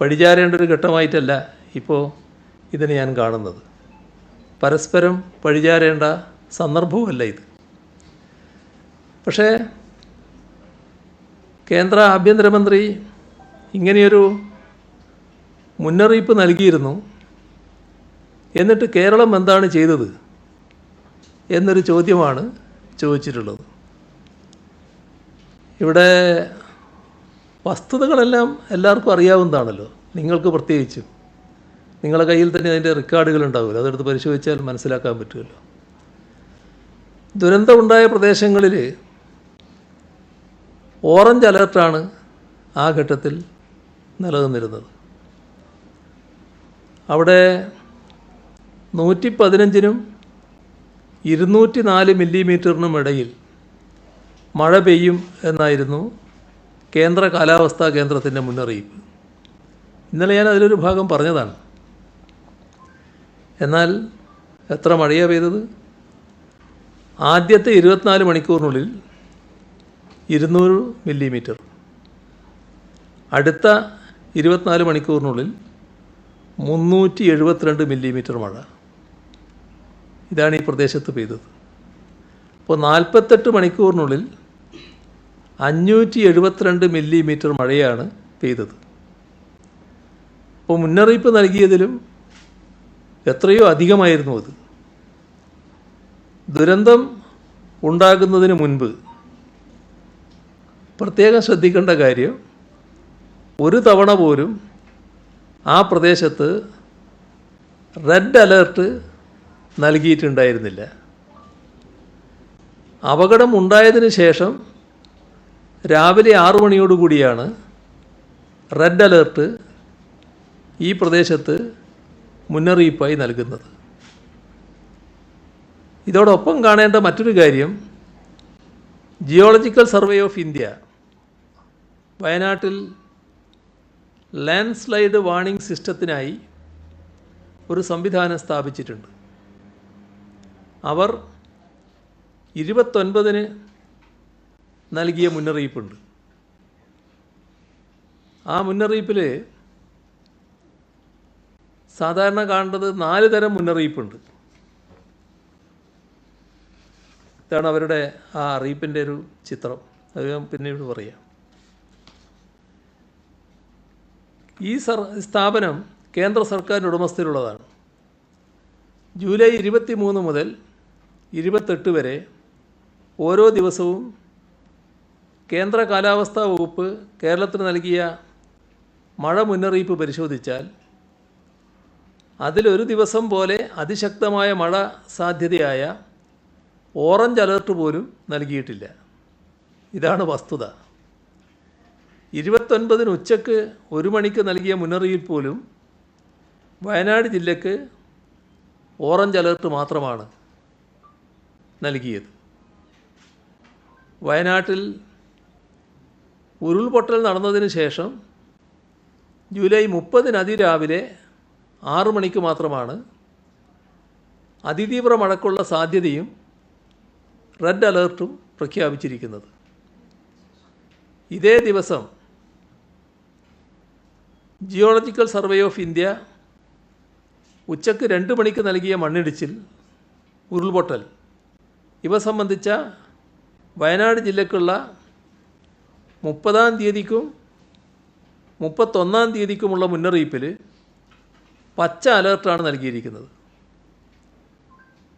പഴിചാരേണ്ട ഒരു ഘട്ടമായിട്ടല്ല ഇപ്പോൾ ഇതിനെ ഞാൻ കാണുന്നത്. പരസ്പരം പഴിചാരേണ്ട സന്ദർഭവുമല്ല ഇത്. പക്ഷേ കേന്ദ്ര ആഭ്യന്തരമന്ത്രി ഇങ്ങനെയൊരു മുന്നറിയിപ്പ് നൽകിയിരുന്നു. എന്നിട്ട് കേരളം എന്താണ് ചെയ്തത് എന്നൊരു ചോദ്യമാണ് ചോദിച്ചിട്ടുള്ളത്. ഇവിടെ വസ്തുതകളെല്ലാം എല്ലാവർക്കും അറിയാവുന്നതാണല്ലോ. നിങ്ങൾക്ക് പ്രത്യേകിച്ചും. നിങ്ങളുടെ കയ്യിൽ തന്നെ അതിന്റെ റെക്കോർഡുകൾ ഉണ്ടാവുമല്ലോ. അതെടുത്ത് പരിശോധിച്ചാൽ മനസ്സിലാക്കാൻ പറ്റുമല്ലോ. ദുരന്തമുണ്ടായ പ്രദേശങ്ങളിൽ ഓറഞ്ച് അലർട്ടാണ് ആ ഘട്ടത്തിൽ നിലനിന്നിരുന്നത്. അവിടെ നൂറ്റി പതിനഞ്ചിനും ഇരുന്നൂറ്റി നാല് മില്ലിമീറ്ററിനും ഇടയിൽ മഴ പെയ്യും എന്നായിരുന്നു കേന്ദ്ര കാലാവസ്ഥാ കേന്ദ്രത്തിന്റെ മുന്നറിയിപ്പ്. ഇന്നലെ ഞാൻ അതിലൊരു ഭാഗം പറഞ്ഞതാണ്. എന്നാൽ എത്ര മഴയാണ് പെയ്തത്? ആദ്യത്തെ ഇരുപത്തിനാല് മണിക്കൂറിനുള്ളിൽ ഇരുന്നൂറ് മില്ലിമീറ്റർ. അടുത്ത ഇരുപത്തിനാല് മണിക്കൂറിനുള്ളിൽ മുന്നൂറ്റി എഴുപത്തിരണ്ട് മില്ലിമീറ്റർ മഴ. ഇതാണ് ഈ പ്രദേശത്ത് പെയ്തത്. അപ്പോൾ നാൽപ്പത്തെട്ട് മണിക്കൂറിനുള്ളിൽ അഞ്ഞൂറ്റി എഴുപത്തിരണ്ട് മില്ലിമീറ്റർ മഴയാണ് പെയ്തത്. അപ്പോൾ മുന്നറിയിപ്പ് നൽകിയതിലും എത്രയോ അധികമായിരുന്നു അത്. ദുരന്തം ഉണ്ടാകുന്നതിന് മുൻപ് പ്രത്യേകം ശ്രദ്ധിക്കേണ്ട കാര്യം ഒരു തവണ പോലും ആ പ്രദേശത്ത് റെഡ് അലേർട്ട് നൽകിയിട്ടുണ്ടായിരുന്നില്ല. അപകടം ഉണ്ടായതിനു ശേഷം രാവിലെ ആറു മണിയോടുകൂടിയാണ് റെഡ് അലേർട്ട് ഈ പ്രദേശത്ത് മുന്നറിയിപ്പായി നൽകുന്നത്. ഇതോടൊപ്പം കാണേണ്ട മറ്റൊരു കാര്യം ജിയോളജിക്കൽ സർവേ ഓഫ് ഇന്ത്യ വയനാട്ടിൽ ലാൻഡ് സ്ലൈഡ് വാണിംഗ് സിസ്റ്റത്തിനായി ഒരു സംവിധാനം സ്ഥാപിച്ചിട്ടുണ്ട്. അവർ ഇരുപത്തൊൻപതിന് നൽകിയ മുന്നറിയിപ്പുണ്ട്. ആ മുന്നറിയിപ്പിൽ സാധാരണ കാണേണ്ടത് നാല് തരം മുന്നറിയിപ്പുണ്ട്. ഇതാണ് അവരുടെ ആ അറിയിപ്പിന്റെ ഒരു ചിത്രം. അത് ഞാൻ പിന്നീട് പറയാം. ഈ സർ സ്ഥാപനം കേന്ദ്ര സർക്കാരിന്റെ ഉടമസ്ഥയിലുള്ളതാണ്. ജൂലൈ ഇരുപത്തി മൂന്ന് മുതൽ ഇരുപത്തെട്ട് വരെ ഓരോ ദിവസവും കേന്ദ്ര കാലാവസ്ഥാ വകുപ്പ് കേരളത്തിന് നൽകിയ മഴ മുന്നറിയിപ്പ് പരിശോധിച്ചാൽ അതിലൊരു ദിവസം പോലെ അതിശക്തമായ മഴ സാധ്യതയായ ഓറഞ്ച് അലർട്ട് പോലും നൽകിയിട്ടില്ല. ഇതാണ് വസ്തുത. ഇരുപത്തൊൻപതിന് ഉച്ചയ്ക്ക് ഒരു മണിക്ക് നൽകിയ മുന്നറിയിപ്പ് പോലും വയനാട് ജില്ലയ്ക്ക് ഓറഞ്ച് അലർട്ട് മാത്രമാണ് നൽകിയത്. വയനാട്ടിൽ ഉരുൾപൊട്ടൽ നടന്നതിന് ശേഷം ജൂലൈ മുപ്പതിന് അതിരാവിലെ ആറു മണിക്ക് മാത്രമാണ് അതിതീവ്ര മഴക്കുള്ള സാധ്യതയും റെഡ് അലേർട്ടും പ്രഖ്യാപിച്ചിരിക്കുന്നത്. ഇതേ ദിവസം ജിയോളജിക്കൽ സർവേ ഓഫ് ഇന്ത്യ ഉച്ചയ്ക്ക് രണ്ട് മണിക്ക് നൽകിയ മണ്ണിടിച്ചിൽ ഉരുൾപൊട്ടൽ ഇവ സംബന്ധിച്ച വയനാട് ജില്ലക്കുള്ള മുപ്പതാം തീയതിക്കും മുപ്പത്തൊന്നാം തീയതിക്കുമുള്ള മുന്നറിയിപ്പിൽ പച്ച അലേർട്ടാണ് നൽകിയിരിക്കുന്നത്.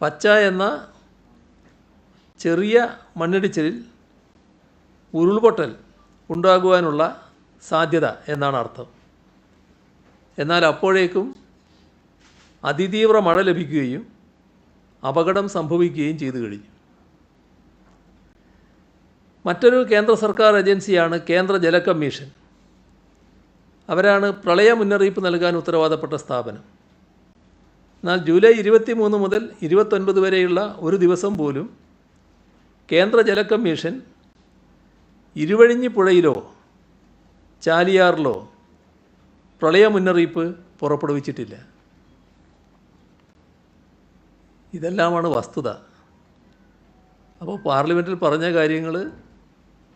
പച്ച എന്ന ചെറിയ മണ്ണിടിച്ചിലിൽ ഉരുൾപൊട്ടൽ ഉണ്ടാകുവാനുള്ള സാധ്യത എന്നാണ് അർത്ഥം. എന്നാൽ അപ്പോഴേക്കും അതിതീവ്ര മഴ ലഭിക്കുകയും അപകടം സംഭവിക്കുകയും ചെയ്തു കഴിഞ്ഞു. മറ്റൊരു കേന്ദ്ര സർക്കാർ ഏജൻസിയാണ് കേന്ദ്ര ജല കമ്മീഷൻ. അവരാണ് പ്രളയ മുന്നറിയിപ്പ് നൽകാൻ ഉത്തരവാദപ്പെട്ട സ്ഥാപനം. എന്നാൽ ജൂലൈ ഇരുപത്തി മൂന്ന് മുതൽ ഇരുപത്തൊൻപത് വരെയുള്ള ഒരു ദിവസം പോലും കേന്ദ്ര ജല കമ്മീഷൻ ഇരുവഴിഞ്ഞി പുഴയിലോ ചാലിയാറിലോ പ്രളയ മുന്നറിയിപ്പ് പുറപ്പെടുവിച്ചിട്ടില്ല. ഇതെല്ലാമാണ് വസ്തുത. അപ്പോൾ പാർലമെന്റിൽ പറഞ്ഞ കാര്യങ്ങൾ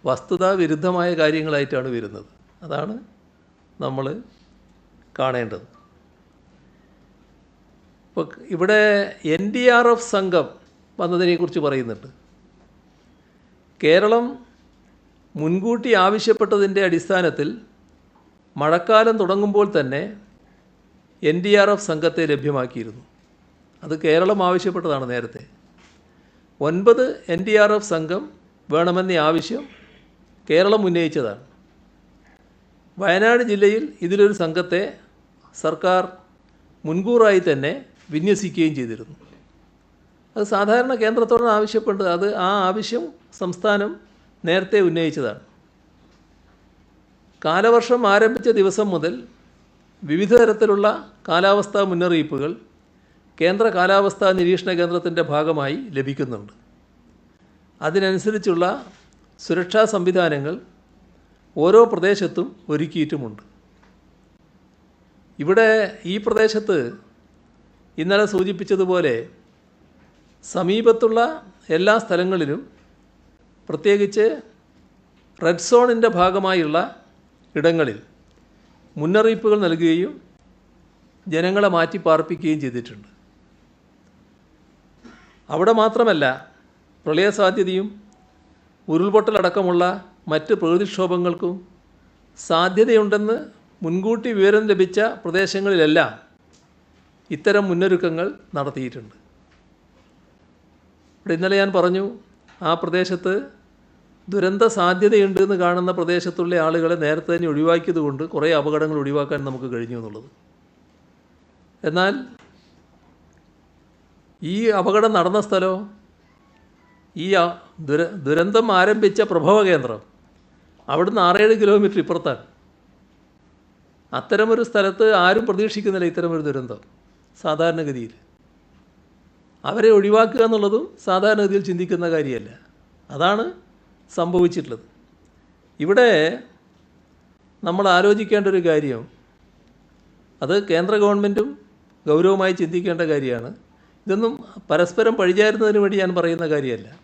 വസ്തുതാ വിരുദ്ധമായ കാര്യങ്ങളായിട്ടാണ് വരുന്നത്. അതാണ് നമ്മൾ കാണേണ്ടത്. ഇപ്പോൾ ഇവിടെ എൻ ഡി ആർ എഫ് സംഘം വന്നതിനെക്കുറിച്ച് പറയുന്നുണ്ട്. കേരളം മുൻകൂട്ടി ആവശ്യപ്പെട്ടതിന്റെ അടിസ്ഥാനത്തിൽ മഴക്കാലം തുടങ്ങുമ്പോൾ തന്നെ എൻ ഡി ആർ എഫ് സംഘത്തെ ലഭ്യമാക്കിയിരുന്നു. അത് കേരളം ആവശ്യപ്പെട്ടതാണ് നേരത്തെ. ഒൻപത് എൻ ഡി ആർ എഫ് സംഘം വേണമെന്ന ആവശ്യം കേരളം ഉന്നയിച്ചതാണ്. വയനാട് ജില്ലയിൽ ഇതിലൊരു സംഘത്തെ സർക്കാർ മുൻകൂറായി തന്നെ വിന്യസിക്കുകയും ചെയ്തിരുന്നു. അത് സാധാരണ കേന്ദ്രത്തോട് ആവശ്യപ്പെട്ടത് അത് ആ ആവശ്യം സംസ്ഥാനം നേരത്തെ ഉന്നയിച്ചതാണ്. കാലവർഷം ആരംഭിച്ച ദിവസം മുതൽ വിവിധ തരത്തിലുള്ള കാലാവസ്ഥാ മുന്നറിയിപ്പുകൾ കേന്ദ്ര കാലാവസ്ഥാ നിരീക്ഷണ കേന്ദ്രത്തിന്റെ ഭാഗമായി ലഭിക്കുന്നുണ്ട്. അതിനനുസരിച്ചുള്ള സുരക്ഷാ സംവിധാനങ്ങൾ ഓരോ പ്രദേശത്തും ഒരുക്കിയിട്ടുമുണ്ട്. ഇവിടെ ഈ പ്രദേശത്ത് ഇന്നലെ സൂചിപ്പിച്ചതുപോലെ സമീപത്തുള്ള എല്ലാ സ്ഥലങ്ങളിലും പ്രത്യേകിച്ച് റെഡ് സോണിന്റെ ഭാഗമായുള്ള ഇടങ്ങളിൽ മുന്നറിയിപ്പുകൾ നൽകുകയും ജനങ്ങളെ മാറ്റി പാർപ്പിക്കുകയും ചെയ്തിട്ടുണ്ട്. അവിടെ മാത്രമല്ല പ്രളയസാധ്യതയും ഉരുൾപൊട്ടലടക്കമുള്ള മറ്റ് പ്രകൃതിക്ഷോഭങ്ങൾക്കും സാധ്യതയുണ്ടെന്ന് മുൻകൂട്ടി വിവരം ലഭിച്ച പ്രദേശങ്ങളിലെല്ലാം ഇത്തരം മുന്നൊരുക്കങ്ങൾ നടത്തിയിട്ടുണ്ട്. ഇവിടെ ഇന്നലെ ഞാൻ പറഞ്ഞു ആ പ്രദേശത്ത് ദുരന്ത സാധ്യതയുണ്ട് എന്ന് കാണുന്ന പ്രദേശത്തുള്ള ആളുകളെ നേരത്തെ തന്നെ ഒഴിവാക്കിയതുകൊണ്ട് കുറേ അപകടങ്ങൾ ഒഴിവാക്കാൻ നമുക്ക് കഴിഞ്ഞു എന്നുള്ളത്. എന്നാൽ ഈ അപകടം നടന്ന സ്ഥലമോ ഈ ദുര ദുരന്തം ആരംഭിച്ച പ്രഭവ കേന്ദ്രം അവിടുന്ന് ആറേഴ് കിലോമീറ്റർ ഇപ്പുറത്താണ്. അത്തരമൊരു സ്ഥലത്ത് ആരും പ്രതീക്ഷിക്കുന്നില്ല ഇത്തരമൊരു ദുരന്തം സാധാരണഗതിയിൽ. അവരെ ഒഴിവാക്കുക എന്നുള്ളതും സാധാരണഗതിയിൽ ചിന്തിക്കുന്ന കാര്യമല്ല. അതാണ് സംഭവിച്ചിട്ടുള്ളത്. ഇവിടെ നമ്മൾ ആലോചിക്കേണ്ട ഒരു കാര്യം അത് കേന്ദ്ര ഗവൺമെന്റും ഗൗരവമായി ചിന്തിക്കേണ്ട കാര്യമാണ്. ഇതൊന്നും പരസ്പരം പഴിചാരുന്നതിന് വേണ്ടി ഞാൻ പറയുന്ന കാര്യമല്ല.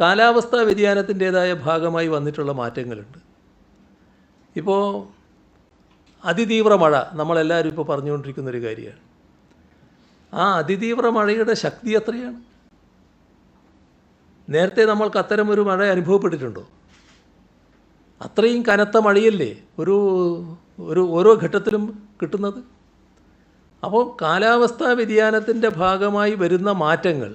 കാലാവസ്ഥാ വ്യതിയാനത്തിന്റേതായ ഭാഗമായി വന്നിട്ടുള്ള മാറ്റങ്ങളുണ്ട്. ഇപ്പോൾ അതിതീവ്ര മഴ നമ്മളെല്ലാവരും ഇപ്പോൾ പറഞ്ഞുകൊണ്ടിരിക്കുന്ന ഒരു കാര്യമാണ്. ആ അതിതീവ്ര മഴയുടെ ശക്തി എത്രയാണ്? നേരത്തെ നമ്മൾക്ക് അത്തരം ഒരു മഴ അനുഭവപ്പെട്ടിട്ടുണ്ടോ? അത്രയും കനത്ത മഴയല്ലേ ഒരു ഒരു ഓരോ ഘട്ടത്തിലും കിട്ടുന്നത്? അപ്പോൾ കാലാവസ്ഥാ വ്യതിയാനത്തിന്റെ ഭാഗമായി വരുന്ന മാറ്റങ്ങൾ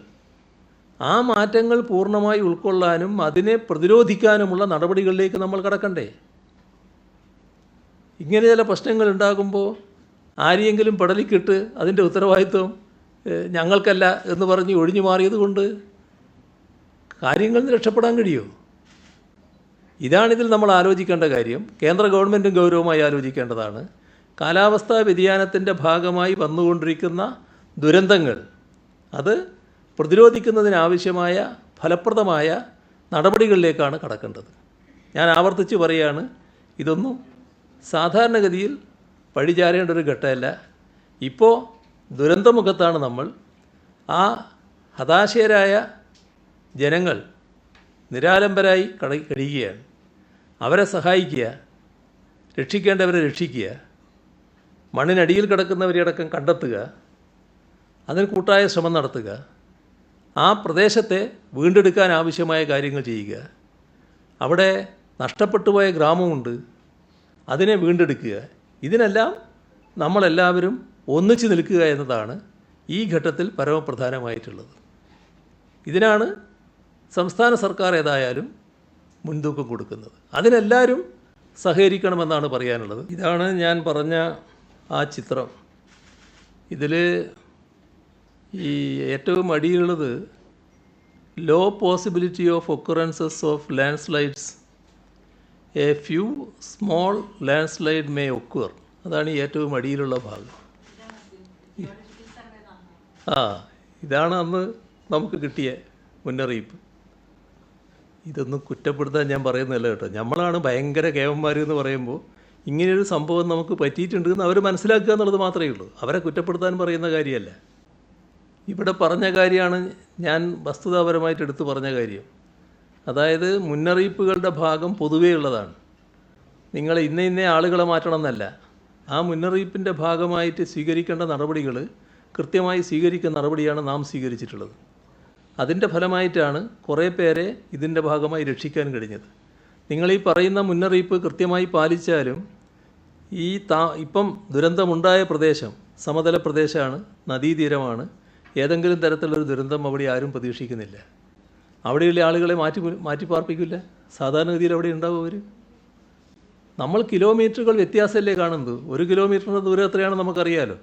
ആ മാറ്റങ്ങൾ പൂർണമായി ഉൾക്കൊള്ളാനും അതിനെ പ്രതിരോധിക്കാനുമുള്ള നടപടികളിലേക്ക് നമ്മൾ കടക്കണ്ടേ? ഇങ്ങനെ ചില പ്രശ്നങ്ങൾ ഉണ്ടാകുമ്പോൾ ആരെയെങ്കിലും പടലിക്കിട്ട് അതിന്റെ ഉത്തരവാദിത്വം ഞങ്ങൾക്കല്ല എന്ന് പറഞ്ഞ് ഒഴിഞ്ഞു മാറിയത് കൊണ്ട് കാര്യങ്ങളിൽ രക്ഷപ്പെടാൻ കഴിയുമോ ഇതാണിതിൽ നമ്മൾ ആലോചിക്കേണ്ട കാര്യം. കേന്ദ്ര ഗവൺമെന്റും ഗൗരവമായി ആലോചിക്കേണ്ടതാണ്. കാലാവസ്ഥാ വ്യതിയാനത്തിന്റെ ഭാഗമായി വന്നുകൊണ്ടിരിക്കുന്ന ദുരന്തങ്ങൾ അത് പ്രതിരോധിക്കുന്നതിനാവശ്യമായ ഫലപ്രദമായ നടപടികളിലേക്കാണ് കടക്കേണ്ടത്. ഞാൻ ആവർത്തിച്ച് പറയുകയാണ് ഇതൊന്നും സാധാരണഗതിയിൽ പഴിചാരേണ്ട ഒരു ഘട്ടമല്ല. ഇപ്പോൾ ദുരന്തമുഖത്താണ് നമ്മൾ. ആ ഹതാശയരായ ജനങ്ങൾ നിരാലംബരായി കഴിയുകയാണ് അവരെ സഹായിക്കുക രക്ഷിക്കേണ്ടവരെ രക്ഷിക്കുക. മണ്ണിനടിയിൽ കിടക്കുന്നവരെ അടക്കം കണ്ടെത്തുക അതിന് കൂട്ടായ ശ്രമം നടത്തുക ആ പ്രദേശത്തെ വീണ്ടെടുക്കാൻ ആവശ്യമായ കാര്യങ്ങൾ ചെയ്യുക. അവിടെ നഷ്ടപ്പെട്ടു പോയ ഗ്രാമമുണ്ട് അതിനെ വീണ്ടെടുക്കുക. ഇതിനെല്ലാം നമ്മളെല്ലാവരും ഒന്നിച്ചു നിൽക്കുക എന്നതാണ് ഈ ഘട്ടത്തിൽ പരമപ്രധാനമായിട്ടുള്ളത്. ഇതിനാണ് സംസ്ഥാന സർക്കാർ ഏതായാലും മുൻതൂക്കം കൊടുക്കുന്നത്. അതിനെല്ലാവരും സഹകരിക്കണമെന്നാണ് പറയാനുള്ളത്. ഇതാണ് ഞാൻ പറഞ്ഞ ആ ചിത്രം. ഇതിൽ ഈ ഏറ്റവും അടിയിലുള്ളത് low possibility of occurrences of landslides a few small landslide may occur അതാണ് ഏറ്റവും അടിയിലുള്ള ഭാഗം. ആ ഇതാണ് അന്ന് നമുക്ക് കിട്ടിയ മുന്നറിയിപ്പ്. ഇതൊന്നും കുറ്റപ്പെടുത്താൻ ഞാൻ പറയുന്നില്ല കേട്ടോ. നമ്മളാണ് ഭയങ്കര കേവന്മാർ എന്ന് പറയുമ്പോൾ ഇങ്ങനെയൊരു സംഭവം നമുക്ക് പറ്റിയിട്ടുണ്ട് എന്ന് അവർ മനസ്സിലാക്കുക എന്നുള്ളത് മാത്രമേ ഉള്ളൂ. അവരെ കുറ്റപ്പെടുത്താൻ പറയുന്ന കാര്യമല്ല. ഇവിടെ പറഞ്ഞ കാര്യമാണ് ഞാൻ വസ്തുതാപരമായിട്ട് എടുത്തു പറഞ്ഞ കാര്യം. അതായത് മുന്നറിയിപ്പുകളുടെ ഭാഗം പൊതുവേ ഉള്ളതാണ്. നിങ്ങൾ ഇന്ന ഇന്ന ആളുകളെ മാറ്റണം എന്നല്ല. ആ മുന്നറിയിപ്പിന്റെ ഭാഗമായിട്ട് സ്വീകരിക്കേണ്ട നടപടികൾ കൃത്യമായി സ്വീകരിക്കുന്ന നടപടിയാണ് നാം സ്വീകരിച്ചിട്ടുള്ളത്. അതിന്റെ ഫലമായിട്ടാണ് കുറേ പേരെ ഇതിന്റെ ഭാഗമായി രക്ഷിക്കാൻ കഴിഞ്ഞത്. നിങ്ങൾ ഈ പറയുന്ന മുന്നറിയിപ്പ് കൃത്യമായി പാലിച്ചാലും ഈ താ ഇപ്പം ദുരന്തമുണ്ടായ പ്രദേശം സമതല പ്രദേശമാണ് നദീതീരമാണ്. ഏതെങ്കിലും തരത്തിലുള്ളൊരു ദുരന്തം അവിടെ ആരും പ്രതീക്ഷിക്കുന്നില്ല. അവിടെയുള്ള ആളുകളെ മാറ്റി മാറ്റി പാർപ്പിക്കില്ല സാധാരണഗതിയിൽ അവിടെ ഉണ്ടാവും അവർ നമ്മൾ കിലോമീറ്ററുകൾ വ്യത്യാസമല്ലേ കാണുന്നത്? ഒരു കിലോമീറ്ററിന്റെ ദൂരം എത്രയാണെന്ന് നമുക്കറിയാലോ?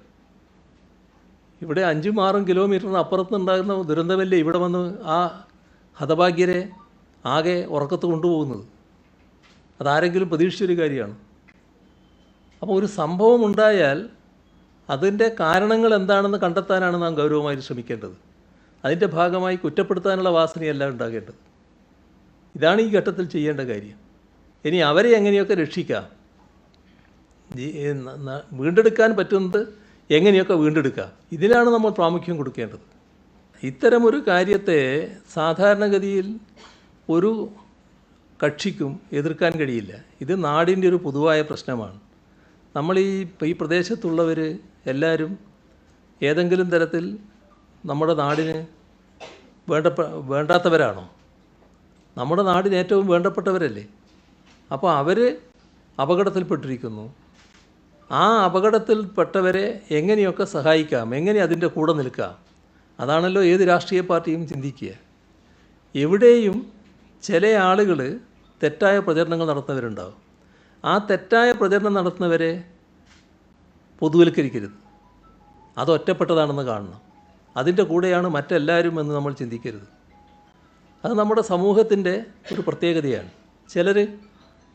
ഇവിടെ അഞ്ചും ആറും കിലോമീറ്ററിന് അപ്പുറത്തുണ്ടാകുന്ന ദുരന്തമല്ലേ ഇവിടെ വന്ന് ആ ഹതഭാഗ്യരെ ആകെ ഉറക്കത്ത് കൊണ്ടുപോകുന്നത്? അതാരെങ്കിലും പ്രതീക്ഷിച്ചൊരു കാര്യമാണ്. അപ്പോൾ ഒരു സംഭവം ഉണ്ടായാൽ അതിന്റെ കാരണങ്ങൾ എന്താണെന്ന് കണ്ടെത്താനാണ് നാം ഗൗരവമായി ശ്രമിക്കേണ്ടത്. അതിന്റെ ഭാഗമായി കുറ്റപ്പെടുത്താനുള്ള വാസനയല്ല ഉണ്ടാകേണ്ടത്. ഇതാണ് ഈ ഘട്ടത്തിൽ ചെയ്യേണ്ട കാര്യം. ഇനി അവരെ എങ്ങനെയൊക്കെ രക്ഷിക്കാം? വീണ്ടെടുക്കാൻ പറ്റുന്നത് എങ്ങനെയൊക്കെ വീണ്ടെടുക്കാം? ഇതിനാണ് നമ്മൾ പ്രാമുഖ്യം കൊടുക്കേണ്ടത്. ഇത്തരമൊരു കാര്യത്തെ സാധാരണഗതിയിൽ ഒരു കക്ഷിക്കും എതിർക്കാൻ കഴിയില്ല. ഇത് നാടിന്റെ ഒരു പൊതുവായ പ്രശ്നമാണ്. നമ്മൾ ഈ ഈ പ്രദേശത്തുള്ളവർ എല്ലാവരും ഏതെങ്കിലും തരത്തിൽ നമ്മുടെ നാടിന് വേണ്ട വേണ്ടാത്തവരാണോ? നമ്മുടെ നാടിന് ഏറ്റവും വേണ്ടപ്പെട്ടവരല്ലേ? അപ്പോൾ അവർ അപകടത്തിൽപ്പെട്ടിരിക്കുന്നു. ആ അപകടത്തിൽപ്പെട്ടവരെ എങ്ങനെയൊക്കെ സഹായിക്കാം? എങ്ങനെ അതിന്റെ കൂടെ നിൽക്കാം? അതാണല്ലോ ഏത് രാഷ്ട്രീയ പാർട്ടിയും ചിന്തിക്കുക. എവിടെയും ചില ആളുകൾ തെറ്റായ പ്രചരണങ്ങൾ നടത്തുന്നവരുണ്ടാവും. ആ തെറ്റായ പ്രചരണം നടത്തുന്നവരെ പൊതുവൽക്കരിക്കരുത്. അത് ഒറ്റപ്പെട്ടതാണെന്ന് കാണണം. അതിന്റെ കൂടെയാണ് മറ്റെല്ലാവരും എന്ന് നമ്മൾ ചിന്തിക്കരുത്. അത് നമ്മുടെ സമൂഹത്തിന്റെ ഒരു പ്രത്യേകതയാണ്. ചിലർ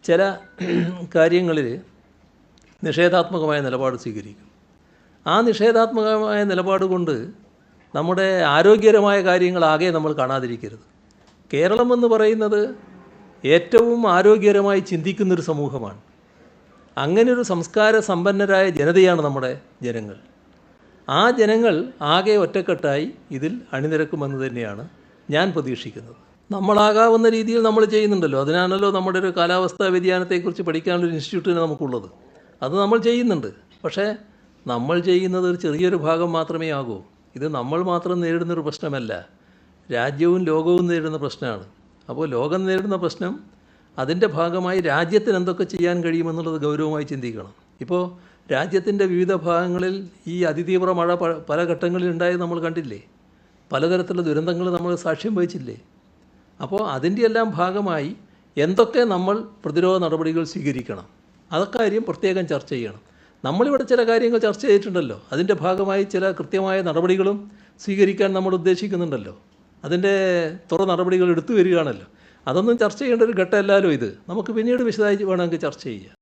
ചില കാര്യങ്ങളിൽ നിഷേധാത്മകമായ നിലപാട് സ്വീകരിക്കും. ആ നിഷേധാത്മകമായ നിലപാട് കൊണ്ട് നമ്മുടെ ആരോഗ്യകരമായ കാര്യങ്ങളാകെ നമ്മൾ കാണാതിരിക്കരുത്. കേരളം എന്ന് പറയുന്നത് ഏറ്റവും ആരോഗ്യകരമായി ചിന്തിക്കുന്നൊരു സമൂഹമാണ്. അങ്ങനെയൊരു സംസ്കാര സമ്പന്നരായ ജനതയാണ് നമ്മുടെ ജനങ്ങൾ. ആ ജനങ്ങൾ ആകെ ഒറ്റക്കെട്ടായി ഇതിൽ അണിനിരക്കുമെന്ന് തന്നെയാണ് ഞാൻ പ്രതീക്ഷിക്കുന്നത്. നമ്മളാകാവുന്ന രീതിയിൽ നമ്മൾ ചെയ്യുന്നുണ്ടല്ലോ. അതിനാണല്ലോ നമ്മുടെ ഒരു കാലാവസ്ഥാ വ്യതിയാനത്തെക്കുറിച്ച് പഠിക്കാനുള്ളൊരു ഇൻസ്റ്റിറ്റ്യൂട്ടിന് നമുക്കുള്ളത്. അത് നമ്മൾ ചെയ്യുന്നുണ്ട്. പക്ഷേ നമ്മൾ ചെയ്യുന്നത് ഒരു ചെറിയൊരു ഭാഗം മാത്രമേ ആകൂ. ഇത് നമ്മൾ മാത്രം നേരിടുന്നൊരു പ്രശ്നമല്ല. രാജ്യവും ലോകവും നേരിടുന്ന പ്രശ്നമാണ്. അപ്പോൾ ലോകം നേരിടുന്ന പ്രശ്നം അതിന്റെ ഭാഗമായി രാജ്യത്തിന് എന്തൊക്കെ ചെയ്യാൻ കഴിയുമെന്നുള്ളത് ഗൗരവമായി ചിന്തിക്കണം. ഇപ്പോൾ രാജ്യത്തിന്റെ വിവിധ ഭാഗങ്ങളിൽ ഈ അതിതീവ്ര മഴ പല ഘട്ടങ്ങളിൽ ഉണ്ടായത് നമ്മൾ കണ്ടില്ലേ? പലതരത്തിലുള്ള ദുരന്തങ്ങൾ നമ്മൾ സാക്ഷ്യം വഹിച്ചില്ലേ? അപ്പോൾ അതിന്റെ എല്ലാം ഭാഗമായി എന്തൊക്കെ നമ്മൾ പ്രതിരോധ നടപടികൾ സ്വീകരിക്കണം? അതക്കാര്യം കാര്യം പ്രത്യേകം ചർച്ച ചെയ്യണം. നമ്മളിവിടെ ചില കാര്യങ്ങൾ ചർച്ച ചെയ്തിട്ടുണ്ടല്ലോ. അതിന്റെ ഭാഗമായി ചില കൃത്യമായ നടപടികളും സ്വീകരിക്കാൻ നമ്മൾ ഉദ്ദേശിക്കുന്നുണ്ടല്ലോ. അതിന്റെ തുറ നടപടികൾ എടുത്തു വരികയാണല്ലോ. അതൊന്നും ചർച്ച ചെയ്യേണ്ട ഒരു ഘട്ടമല്ലല്ലോ ഇത്. നമുക്ക് പിന്നീട് വിശദമായി വേണമെങ്കിൽ ചർച്ച ചെയ്യാം.